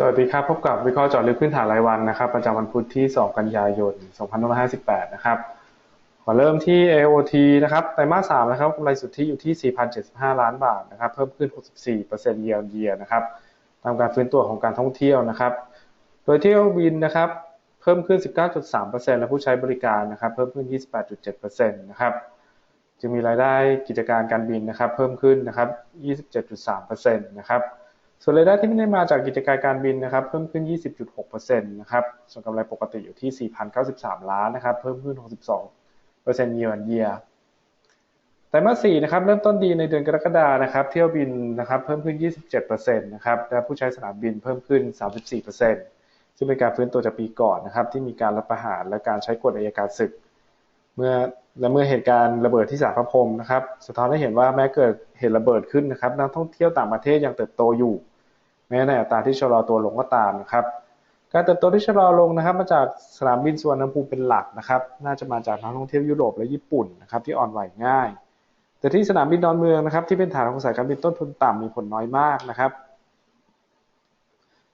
สวัสดีครับ พบกับวิเคราะห์จาะลึกพื้นฐานรายวันนะครับประจำวันพุธที่ 2 กันยายน 2558 นะครับขอเริ่มที่ AOT นะครับไตรมาส 3 นะครับกำไรสุทธิอยู่ที่ 4,075 ล้านบาทนะครับ เพิ่มขึ้น 64% year on year นะครับตามการฟื้นตัวของการท่องเที่ยวนะครับ โดยเที่ยวบินนะครับเพิ่มขึ้น 19.3%และผู้ใช้บริการนะครับ เพิ่มขึ้น 28.7%นะครับจึงมีรายได้กิจการการบินนะครับ เพิ่มขึ้นนะครับ 27.3%นะครับ ส่วนรายได้ที่ไม่ได้มาจากกิจการการบินนะครับเพิ่มขึ้น 20.6%นะครับส่วนกำไรปกติอยู่ที่ 4,093 ล้านนะครับเพิ่มขึ้น 62% year on year ไตรมาส4นะครับเริ่มต้นดีในเดือนกรกฎานะครับเที่ยวบินนะครับเพิ่มขึ้น 27%นะครับและผู้ใช้สนามบินเพิ่มขึ้น 34%ซึ่งเป็นการฟื้นตัวจากปีก่อนนะครับที่มีการรับประหารและการใช้กฎอัยการศึก เมื่อและเมื่อเหตุการณ์ระเบิดที่สารพระพรมนะครับสะท้อนให้เห็นว่าแม้เกิดเหตุระเบิดขึ้นนะครับนักท่องเที่ยวต่างประเทศยังเติบโตอยู่ แม้ในอัตราที่ชะลอตัวลงก็ตามนะครับ การเติบโตที่ชะลอลงนะครับ มาจากสนามบินสุวรรณภูมิเป็นหลักนะครับ น่าจะมาจากนักท่องเที่ยวยุโรปและญี่ปุ่นนะครับที่อ่อนไหวง่าย แต่ที่สนามบินดอนเมืองนะครับ ที่เป็นฐานของสายการบินต้นทุนต่ำมีผลน้อยมากนะครับ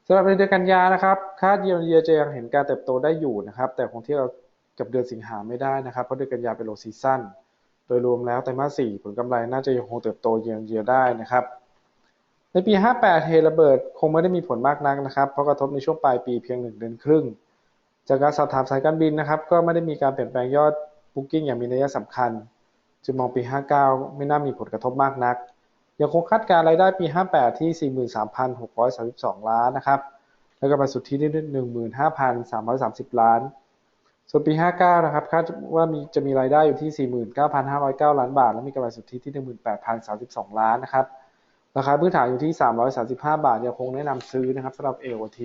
สำหรับในเดือนกันยานะครับคาดเยียวยจะยังเห็นการเติบโตได้อยู่นะครับ แต่คงเที่เรากับเดือนสิงหาไม่ได้นะครับ เพราะเดือนกันยาเป็นโลซีซั่นโดยรวมแล้วไตรมาสสี่ผลกำไรน่าจะยังคงเติบโตเยียวยได้นะครับ ในปี 58 เหตุระเบิดคงไม่ได้มีผลมากนักนะครับ เพราะกระทบในช่วงปลายปีเพียงหนึ่งเดือนครึ่ง จากการสอบถามสายการบินนะครับ ก็ไม่ได้มีการเปลี่ยนแปลงยอดบุ๊กิ้งอย่างมีนัยสำคัญ จึงมองปี 59 ไม่น่ามีผลกระทบมากนัก ยังคงคาดการรายได้ปี 58 ที่ 43,632 ล้านนะครับ และกำไรสุทธิที่15,330 ล้าน ส่วนปี 59 นะครับคาดว่ามีจะมีรายได้อยู่ที่ 49,509 ล้านบาท และมีกำไรสุทธิที่ 18,032 ล้านนะครับ ราคาพื้นฐานอยู่ที่ 335 บาทยังคงแนะนำซื้อนะครับสำหรับ AOT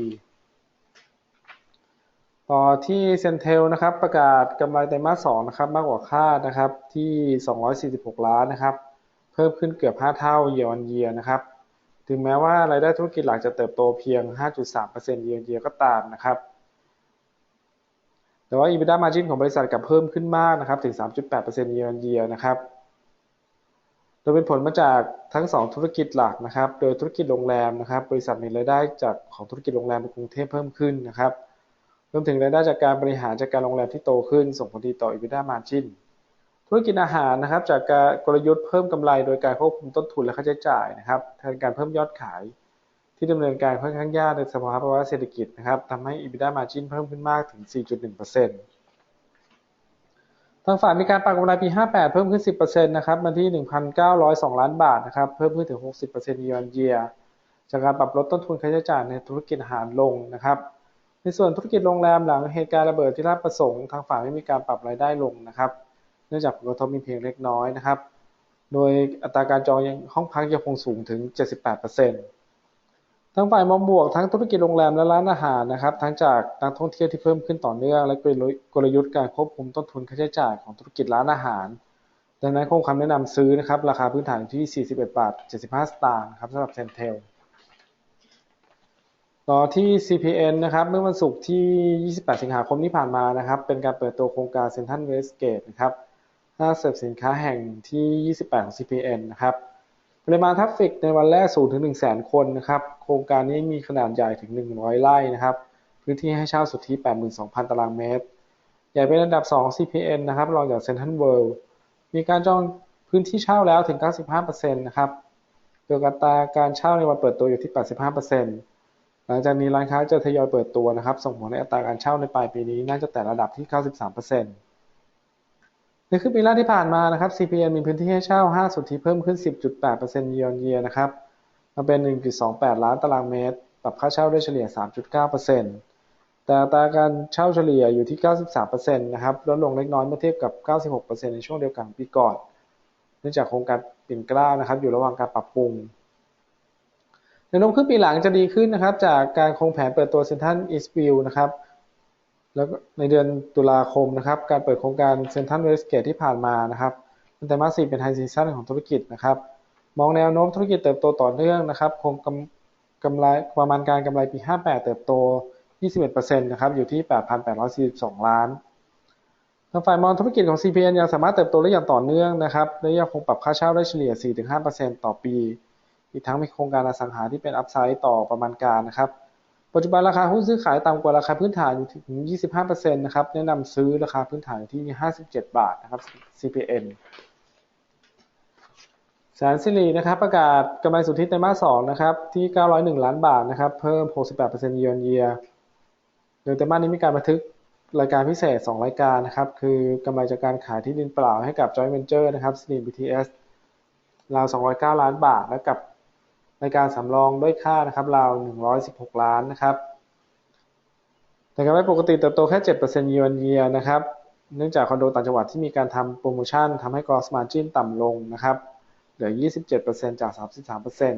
ต่อที่เซนเทลนะครับประกาศกำไรไตรมาส2นะครับมากกว่าคาดนะครับที่ 246 ล้านนะครับ เพิ่มขึ้นเกือบ 5 เท่าเยียร์วันเยียนะครับ ถึงแม้ว่ารายได้ธุรกิจหลักจะเติบโตเพียง 5.3%เยียร์เยียก็ตามนะครับ แต่ว่า EBITDA margin ของบริษัทกลับเพิ่มขึ้นมากนะครับถึง 3.8%เยียร์เยียนะครับ ยเป็นผลมาจากทั้ง 2 ธุรกิจหลักนะครับ โดยธุรกิจโรงแรมนะครับ บริษัทมีรายได้จากของธุรกิจโรงแรมในกรุงเทพเพิ่มขึ้นนะครับรวมถึงรายได้จากการบริหารจัดการโรงแรมที่โตขึ้น ส่งผลดีต่อ EBITDA margin ธุรกิจอาหารนะครับ จากการกลยุทธ์เพิ่มกำไร โดยการควบคุมต้นทุนและค่าใช้จ่ายนะครับแทนการเพิ่มยอดขาย ที่ดำเนินการค่อนข้างยากในสภาวะเศรษฐกิจนะครับทำให้ EBITDA margin เพิ่มขึ้นมากถึง 4.1%างฝ่ายมีการปรับกำไรปี 58 เพิ่มขึ้น 10%นะครับมาที่ 1,902 ล้านบาทนะครับ เพิ่มขึ้นถึง 60% year on year จากการปรับลดต้นทุนค่าใช้จ่ายในธุรกิจอาหารลงนะครับ ในส่วนธุรกิจโรงแรมหลังเหตุการณ์ระเบิดที่ราชประสงค์ทางฝ่ายไม่มีการปรับรายได้ลงนะครับ เนื่องจากผลกระทบมีเพียงเล็กน้อยนะครับ โดยอัตราการจองห้องพักยังคงสูงถึง 78% ทั้งฝ่ายมองบวกทั้งธุรกิจโรงแรมและร้านอาหารนะครับ ทั้งจากนักท่องเที่ยวที่เพิ่มขึ้นต่อเนื่อง และกลยุทธ์การควบคุมต้นทุนค่าใช้จ่ายของธุรกิจร้านอาหาร ดังนั้นคงคำแนะนำซื้อนะครับ ราคาพื้นฐานที่ 41 บาท 75 สตางค์ครับสำหรับเซนเทลต่อที่ CPN นะครับ เมื่อวันศุกร์ที่ 28 สิงหาคมที่ผ่านมานะครับ เป็นการเปิดตัวโครงการเซ็นทรัลเวสเกตนะครับห้างเสริมสินค้าแห่งที่ 28 ของ CPN นะครับ ริมาณทราฟฟิกในวันแรกสูงถึง 1 0 0 0 0 0คนนะครับโครงการนี้มีขนาดใหญ่ถึง 100 ไร่นะครับพื้นที่ให้เช่าสุทธิ 82,000 ตารางเมตร ใหญ่เป็นอันดับ 2 CPN นะครับรองจากเซ็นทรัลเวิลด์มีการจองพื้นที่เช่าแล้วถึง 95%นะครับโดยอัตราการเช่าในวันเปิดตัวอยู่ที่ 85%หลังจากนี้ร้านค้าจะทยอยเปิดตัวนะครับ ส่งผลให้อัตราการเช่าในปลายปีนี้น่าจะแต่ระดับที่ 93% ในครึ่งปีแรกที่ผ่านมานะครับ CPN มีพื้นที่ให้เช่า 5 สุทธิเพิ่มขึ้น 10.8% year on year นะครับ มาเป็น 1.28 ล้านตารางเมตร ปรับค่าเช่าได้เฉลี่ย 3.9%แต่อัตราการเช่าเฉลี่ยอยู่ที่ 93%นะครับ ลดลงเล็กน้อยเมื่อเทียบกับ 96%ในช่วงเดียวกันปีก่อน เนื่องจากโครงการปิ่นกล้านะครับ อยู่ระหว่างการปรับปรุงแนวโน้มขึ้นปีหลังจะดีขึ้นนะครับ จากการคงแผนเปิดตัวเซ็นทรัลอีสต์วิวนะครับ แล้วในเดือนตุลาคมนะครับ การเปิดโครงการเซ็นทรัลเวสเกตที่ผ่านมานะครับเป็นไตรมาสสี่เป็นไฮซีซั่นของธุรกิจนะครับ มองแนวโน้มธุรกิจเติบโตต่อเนื่องนะครับคงกำกำไรประมาณการกำไรปี 58 เติบโต 21%นะครับอยู่ที่ 8,842 ล้านทางฝ่ายมองธุรกิจของ CPN ยังสามารถเติบโตได้อย่างต่อเนื่องนะครับและยังคงปรับค่าเช่าได้เฉลี่ย 4-5%ต่อปี อีกทั้งมีโครงการอสังหาที่เป็นอัพไซด์ต่อประมาณการนะครับ ปัจจุบันราคาหุ้นซื้อขายต่ำกว่าราคาพื้นฐานอยู่ถึง 25%นะครับ แนะนำซื้อราคาพื้นฐานที่ 57 บาทนะครับ CPN แสนสิรินะครับประกาศกำไรสุทธิไตรมาส2นะครับที่ 901 ล้านบาทนะครับเพิ่ม 68% year on year โดยไตรมาสนี้มีการบันทึกรายการพิเศษ 2 รายการนะครับคือกำไรจากการขายที่ดินเปล่าให้กับ joint venture นะครับ s t r e a m BTS ราว 209 ล้านบาท และกับ รายการสำรองด้วยค่านะครับราว116 ล้านนะครับแต่กำไรปกติเติบโตแค่ 7% year on year นะครับเนื่องจากคอนโดต่างจังหวัดที่มีการทำโปรโมชั่นทำให้ gross margin ต่ำลงนะครับเหลือ 27%จาก 33%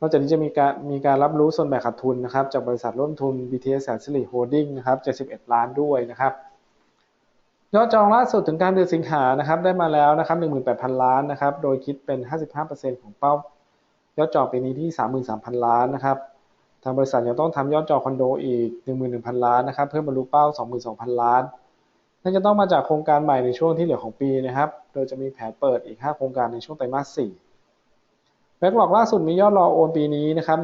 นอกจากนี้จะมีการมีการรับรู้ส่วนแบ่งขาดทุนนะครับจากบริษัทร่วมทุน BTS แสนสิริโฮลดิ้งนะครับ 71 ล้านด้วยนะครับยอดจองล่าสุดถึงการเดือนสิงหานะครับได้มาแล้วนะครับ18,000 ล้านนะครับโดยคิดเป็น 55%ของเป้า ยอดจองปีนี้ที่ 33,000 ล้านนะครับ ทางบริษัทยังต้องทำยอดจองคอนโดอีก 11,000 ล้านนะครับ เพื่อบรรลุเป้า 22,000 ล้านนั่นจะต้องมาจากโครงการใหม่ในช่วงที่เหลือของปีนะครับ โดยจะมีแผนเปิดอีก 5 โครงการในช่วงไตรมาส 4 แบ็กหลอกล่าสุดมียอดรอโอนปีนี้นะครับ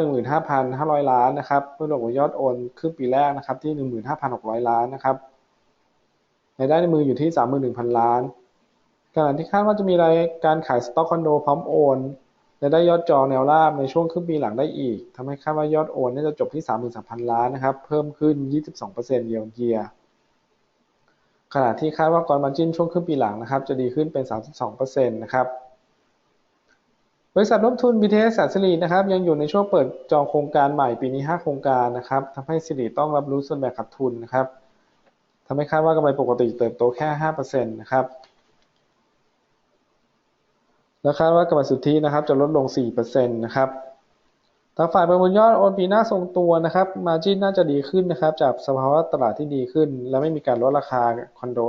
15,500 ล้านนะครับเพื่อหลอกยอดโอนครึ่งปีแรกนะครับที่ 15,600 ล้านนะครับรายได้ในมืออยู่ที่ 31,000 ล้านขณะที่คาดว่าจะมีรายการขายสต็อกคอนโดพร้อมโอน และได้ยอดจองแนวราบในช่วงครึ่งปีหลังได้อีก ทำให้คาดว่ายอดโอนน่าจะจบที่ 33,000 ล้านนะครับ เพิ่มขึ้น 22%เยียร์เยียขณะที่คาดว่ากรมาจินช่วงครึ่งปีหลังนะครับ จะดีขึ้นเป็น 32%นะครับบริษัทร่วมทุน BTS แสนสิรินะครับยังอยู่ในช่วงเปิดจองโครงการใหม่ปีนี้ 5 โครงการนะครับทำให้สิริต้องรับรู้ส่วนแบ่งขาดทุนนะครับทำให้คาดว่ากำไรปกติเติบโตแค่ 5%นะครับ และคาดว่ากำไรสุทธินะครับ จะลดลง 4%นะครับทางฝ่ายประมูลยอดโอนปีหน้าทรงตัวนะครับ มาจินน่าจะดีขึ้นนะครับ จากสภาวะตลาดที่ดีขึ้น และไม่มีการลดราคาคอนโด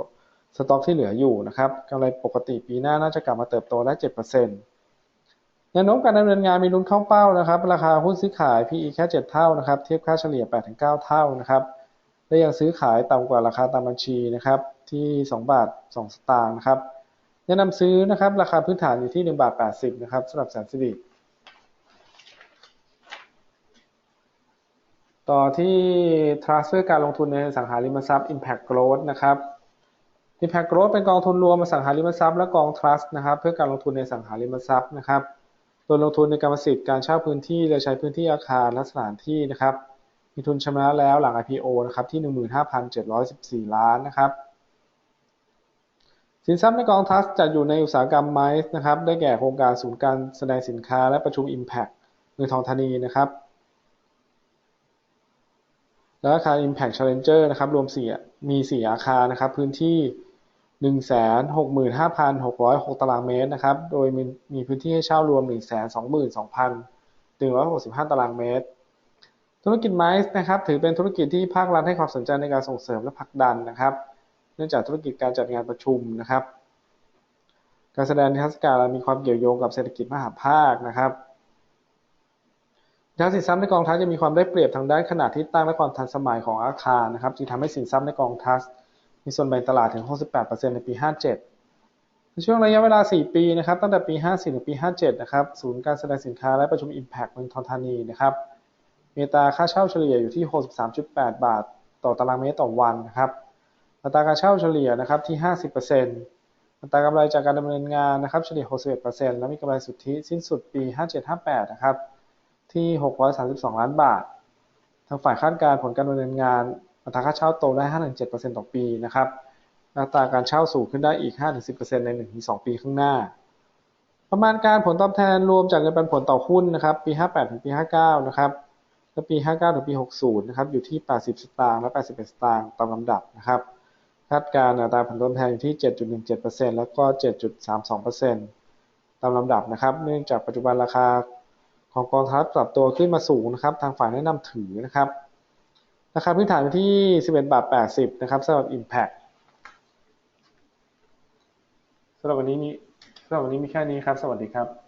สต็อกที่เหลืออยู่นะครับกำไรปกติปีหน้าน่าจะกลับมาเติบโตได้ 7%แนวโน้มการดำเนินงานมีลุ้นเข้าเป้านะครับ ราคาหุ้นซื้อขาย PE แค่ 7 เท่านะครับ เทียบค่าเฉลี่ย 8-9 เท่านะครับ และยังซื้อขายต่ำกว่าราคาตามบัญชีนะครับที่ 2 บาท 2 สตางค์นะครับ แนะนำซื้อนะครับ ราคาพื้นฐานอยู่ที่1บาท80นะครับสำหรับแสนสิริต่อที่ transfer การลงทุนในสังหาริมทรัพย์ impact growth นะครับ impact growth เป็นกองทุนรวมสังหาริมทรัพย์และกอง trust นะครับ เพื่อการลงทุนในสังหาริมทรัพย์นะครับโดยลงทุนในกรรมสิทธิ์การเช่าพื้นที่โดยใช้พื้นที่อาคารและสถานที่นะครับมีทุนชำระแล้วหลัง IPO นะครับที่ 15,714 ล้านนะครับ สินทรัพย์ในกองทัสจัดอยู่ในอุตสาหกรรมไม้นะครับ ได้แก่โครงการศูนย์การแสดงสินค้าและประชุม Impact เมืองทองธานีนะครับ และอาคาร Impact Challenger นะครับ รวมสี่มี 4 อาคารนะครับ พื้นที่ 165,606 ตารางเมตรนะครับ โดยมีมีพื้นที่ให้เช่ารวม 122,165 ตารางเมตร ธุรกิจไม้นะครับ ถือเป็นธุรกิจที่ภาครัฐให้ความสนใจในการส่งเสริมและผลักดันนะครับ เนื่องจากธุรกิจการจัดงานประชุมนะครับ การแสดงนิทรรศการมีความเกี่ยวโยงกับเศรษฐกิจมหาภาคนะครับทางสินทรัพย์ในกองทัพจะมีความได้เปรียบทางด้านขนาดที่ตั้งและความทันสมัยของอาคารนะครับจึงทำให้สินทรัพย์ในกองทัพมีส่วนแบ่งตลาดถึง 68%ในปี 57 ในช่วงระยะเวลา 4 ปีนะครับตั้งแต่ปี 54 ถึงปี 57 นะครับศูนย์การแสดงสินค้าและประชุม Impact เมืองทองธานีนะครับมีตาค่าเช่าเฉลี่ยอยู่ที่ 63.8 บาท ต่อตารางเมตรต่อวันนะครับ อัตราการเช่าเฉลี่ยนะครับที่ 50%อัตรากำไรจากการดำเนินงานนะครับเฉลี่ย 61%และมีกำไรสุทธิสิ้นสุดปี 5758 นะครับที่ 632 ล้านบาท ทางฝ่ายคาดการผลการดำเนินงาน อัตราค่าเช่าโตได้ 5-7%ต่อปีนะครับอัตราการเช่าสูงขึ้นได้อีก 5-10%ใน 1-2 ปีข้างหน้า ประมาณการผลตอบแทนรวมจากเงินปันผลต่อหุ้นนะครับปี 58 ถึงปี 59 นะครับและปี 59 ถึงปี 60 นะครับอยู่ที่ 80 สตางค์และ 81 สตางค์ตามลำดับนะครับ คาดการณ์อัตราผลตอบแทนอยู่ที่ 7.17%แล้วก็ 7.32%ตามลำดับนะครับ เนื่องจากปัจจุบันราคาของกองทัพปรับตัวขึ้นมาสูงนะครับ ทางฝ่ายแนะนำถือนะครับ ราคาพื้นฐานอยู่ที่ 11 บาท 80 นะครับสำหรับ Impact สำหรับวันนี้มีสำหรับวันนี้มีแค่นี้ครับ สวัสดีครับ